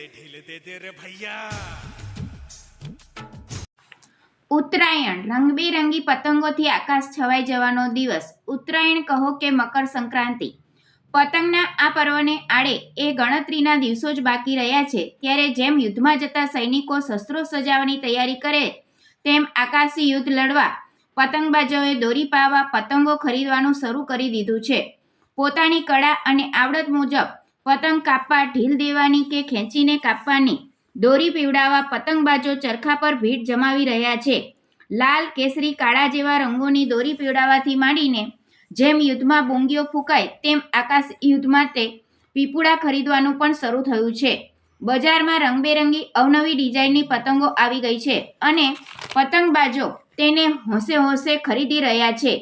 દે ઢીલ દે દે રે ભૈયા ઉત્તરાયણ, રંગબેરંગી પતંગોથી આકાશ છવાઈ જવાનો દિવસ. ઉત્તરાયણ કહો કે મકર સંક્રાંતિ. પતંગના આ પર્વને આડે એ ગણતરીના દિવસો જ બાકી રહ્યા છે. ત્યારે જેમ યુદ્ધમાં જતા સૈનિકો શસ્ત્રો સજાવવાની તૈયારી કરે, તેમ આકાશી યુદ્ધ લડવા પતંગબાજોએ દોરી પાવા પતંગો ખરીદવાનું શરૂ કરી દીધું છે. પોતાની કળા અને આવડત મુજબ પતંગ કાપવા ઢીલ દેવાની કે ખેંચીને કાપવાની? દોરી પીવડાવવા પતંગબાજો ચરખા પર ભીડ જમાવી રહ્યા છે. લાલ, કેસરી, કાળા જેવા રંગોની દોરી પીવડાવવાથી માંડીને જેમ યુદ્ધમાં બોંગીઓ ફૂંકાય, તેમ આકાશ યુદ્ધ માટે પીપુડા ખરીદવાનું પણ શરૂ થયું છે. બજારમાં રંગબેરંગી, અવનવી ડિઝાઇનની પતંગો આવી ગઈ છે અને પતંગબાજો તેને હોંશે હોંશે ખરીદી રહ્યા છે.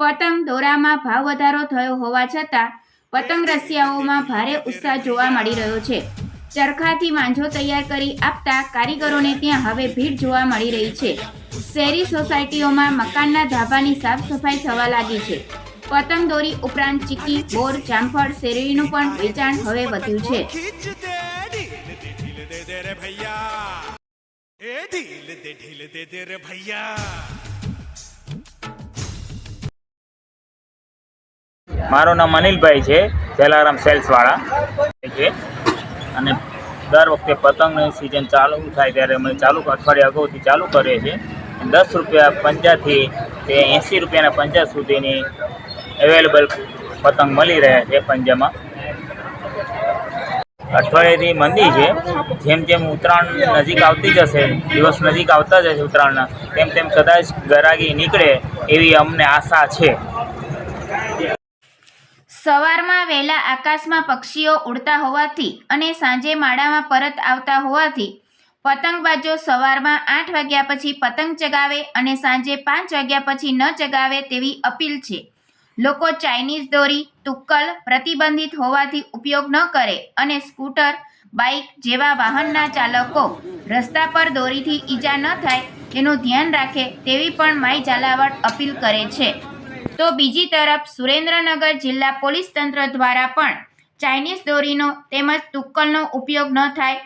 પતંગ દોરામાં ભાવ વધારો થયો હોવા છતાં પતંગ રસિયાઓમાં ભારે ઉત્સાહ જોવા મળી રહ્યો છે. ચરખાથી માંજો તૈયાર કરી આપતા કારીગરોને ત્યાં હવે ભીડ જોવા મળી રહી છે. શેરી સોસાયટીઓમાં મકાનના ધાબાની સાફ સફાઈ થવા લાગી છે. પતંગ દોરી ઉપરાંત ચીકી, બોર, જામફળ શેરડીનું પણ વેચાણ હવે વધ્યું છે. ભૈયા. મારું નામ અનિલભાઈ છે, જલારામ સેલ્સવાળા. છે. અને દર વખતે પતંગની સિઝન ચાલુ થાય ત્યારે અમે ચાલુ અઠવાડિયા અગાઉથી ચાલુ કરીએ છીએ. દસ રૂપિયા પંજાથી તે એંસી રૂપિયાના પંજા સુધીની અવેલેબલ પતંગ મળી રહ્યા છે પંજામાં. અઠવાડિયાથી મંદી છે. જેમ જેમ ઉત્તરાયણ નજીક આવતી જશે, દિવસ નજીક આવતા જશે ઉત્તરાયણના, તેમ તેમ કદાચ ગરાગી નીકળે એવી અમને આશા છે. સવારમાં વહેલા આકાશમાં પક્ષીઓ ઉડતા હોવાથી અને સાંજે માળામાં પરત આવતા હોવાથી પતંગબાજો સવારમાં આઠ વાગ્યા પછી પતંગ ચગાવે અને સાંજે પાંચ વાગ્યા પછી ન ચગાવે તેવી અપીલ છે. લોકો ચાઇનીઝ દોરી, તુક્કલ પ્રતિબંધિત હોવાથી ઉપયોગ ન કરે અને સ્કૂટર, બાઇક જેવા વાહનના ચાલકો રસ્તા પર દોરીથી ઈજા ન થાય તેનું ધ્યાન રાખે તેવી પણ માય ઝાલાવાડ અપીલ કરે છે. તો બીજી તરફ સુરેન્દ્રનગર જિલ્લા પોલીસ તંત્ર દ્વારા પણ ચાઇનીઝ દોરીનો તેમજ તુક્કલનો ઉપયોગ ન થાય.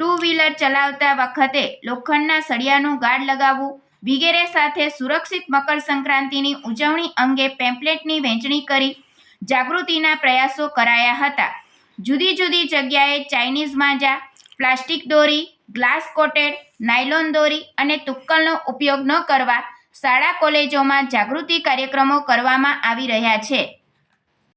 ટુ વ્હીલર ચલાવતા વખતે લોખંડના સળિયાનું ગાર્ડ લગાવવું, વગેરે સાથે સુરક્ષિત મકર સંક્રાંતિની ઉજવણી અંગે પેમ્પલેટની વહેંચણી કરી જાગૃતિના પ્રયાસો કરાયા હતા. જુદી જુદી જગ્યાએ ચાઇનીઝ માંજા, પ્લાસ્ટિક દોરી, ગ્લાસ કોટેડ, નાયલોન દોરી અને તુક્કલનો ઉપયોગ ન કરવા શાળા કોલેજોમાં જાગૃતિ કાર્યક્રમો કરવામાં આવી રહ્યા છે.